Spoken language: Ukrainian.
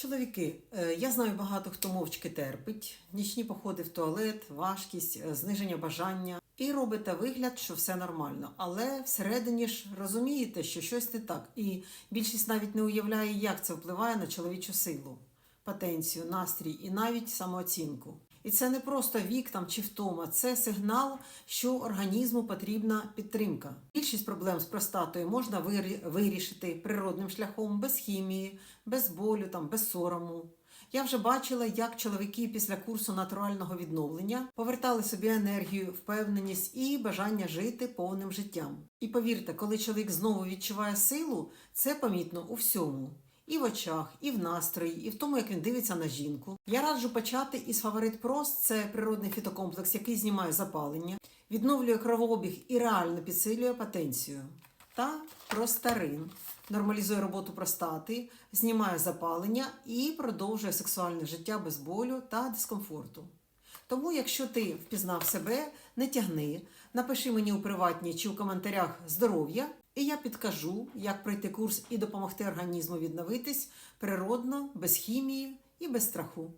Чоловіки, е, я знаю багато хто мовчки терпить, нічні походи в туалет, важкість, е, зниження бажання і робите вигляд, що все нормально. Але всередині ж розумієте, що щось не так, і більшість навіть не уявляє, як це впливає на чоловічу силу, потенцію, настрій і навіть самооцінку. І це не просто вік там чи втома, це сигнал, що організму потрібна підтримка. Більшість проблем з простатою можна вирішити природним шляхом, без хімії, без болю, там, без сорому. Я вже бачила, як чоловіки після курсу натурального відновлення повертали собі енергію, впевненість і бажання жити повним життям. І повірте, коли чоловік знову відчуває силу, це помітно у всьому. І в очах, і в настрої, і в тому, як він дивиться на жінку. Я раджу почати із Фаворит Прост. Це природний фітокомплекс, який знімає запалення, відновлює кровообіг і реально підсилює потенцію. Та простарин нормалізує роботу простати, знімає запалення і продовжує сексуальне життя без болю та дискомфорту. Тому, якщо ти впізнав себе, не тягни, напиши мені у приватній чи у коментарях здоров'я, і я підкажу, як пройти курс і допомогти організму відновитись природно, без хімії і без страху.